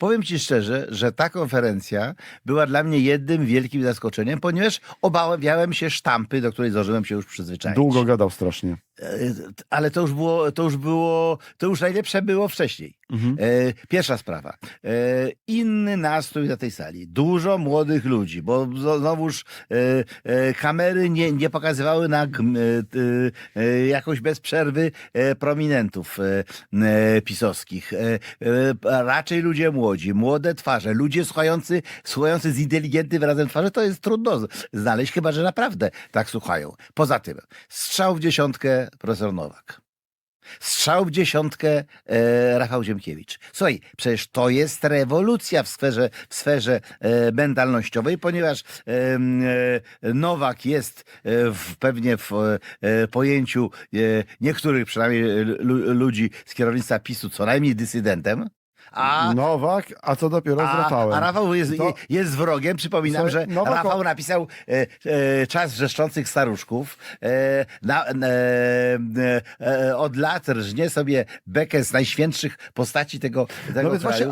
Powiem ci szczerze, że ta konferencja była dla mnie jednym wielkim zaskoczeniem, ponieważ obawiałem się sztampy, do której zdążyłem się już przyzwyczaić. Długo gadał strasznie. E, Ale to już było, to już było, to już najlepsze było wcześniej. Mhm. E, pierwsza sprawa. E, inny nastrój na tej sali. Dużo młodych ludzi, bo znowuż kamery nie, nie pokazywały na jakoś bez przerwy prominentów pisowskich. Raczej ludzie młodzi, młode twarze, ludzie słuchający, słuchający z inteligentnym wyrazem twarzy, to jest trudno znaleźć, chyba że naprawdę tak słuchają. Poza tym, strzał w dziesiątkę profesor Nowak. Strzał w dziesiątkę e, Rafał Ziemkiewicz. Słuchaj, przecież to jest rewolucja w sferze, w sferze e, mentalnościowej, ponieważ e, e, Nowak jest e, w, pewnie w e, pojęciu e, niektórych przynajmniej lu, ludzi z kierownictwa PiSu co najmniej dysydentem. A, Nowak, a co dopiero z a, Rafałem. a Rafał jest, To- jest wrogiem. Przypominam, Słuchaj, że Nowak- Rafał napisał e, e, Czas wrzeszczących staruszków. E, na, e, e, e, od lat rżnie sobie bekę z najświętszych postaci tego, tego No więc kraju. właśnie